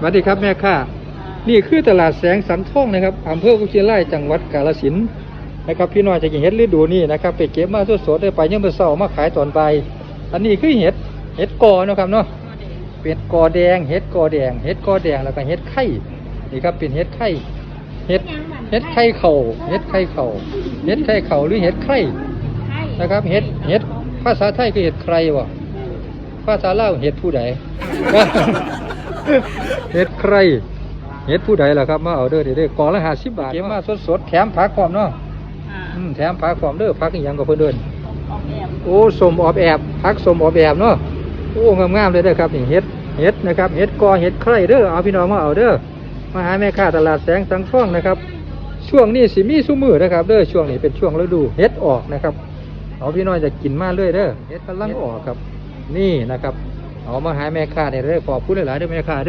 สวัสดีครับแม่ค้านี่คือตลาดแสงสันทองนะครับอำเภอกุชิไลจังหวัดกาฬสินธุ์นะครับพี่น้อยจะกินเห็ดฤดูนี่นะครับไปเก็บมาสดๆได้ไปยังมือเสามาขายตอนบ่ายอันนี้คือเห็ดเห็ดกอเนาะครับเนาะเป็นกอแดงเห็ดกอแดงเห็ดกอแดงแล้วก็เห็ดไข่นี่ครับเป็นเห็ดไข่เห็ดเห็ดไข่เข่าเห็ดไข่เข่าเห็ดไข่เข่าหรือเห็ดไข่นะครับเห็ดเห็ดภาษาไทยคือเห็ดใครวะภาษาเล่าเห็ดผู้ใด เห็ดใครเห็ดผู้ใดล่ะครับมาเอาเด้อเด้อเด้อกล่องละห้าสิบบาทเก็บมาสดๆแถมผักพร้อมเนาะอืมแถมผักพร้อมเด้อผักอีหยังก็เพิ่นเดินโอ้สมออบแอบผักสมออบแอบเนาะโอ้งามๆเลยเด้อครับนี่เห็ดเห็ดนะครับเห็ดกอเห็ดใครเด้อเอาพี่น้องมาเอาเด้อมาหาแม่ค้าตลาดแสงสังทองนะครับ ช่วงนี้สิมีซุมือนะครับเด้อช่วงนี้เป็นช่วงฤดูเห็ดออกนะครับเอาพี่น้อยจะกินมาเรื่อยเด้อเห็ดกำลังออกครับ นี่นะครับ เอามาหาแม่ค้าได้เด้อขอบคุณหลายๆเด้อแม่ค้าเด้อ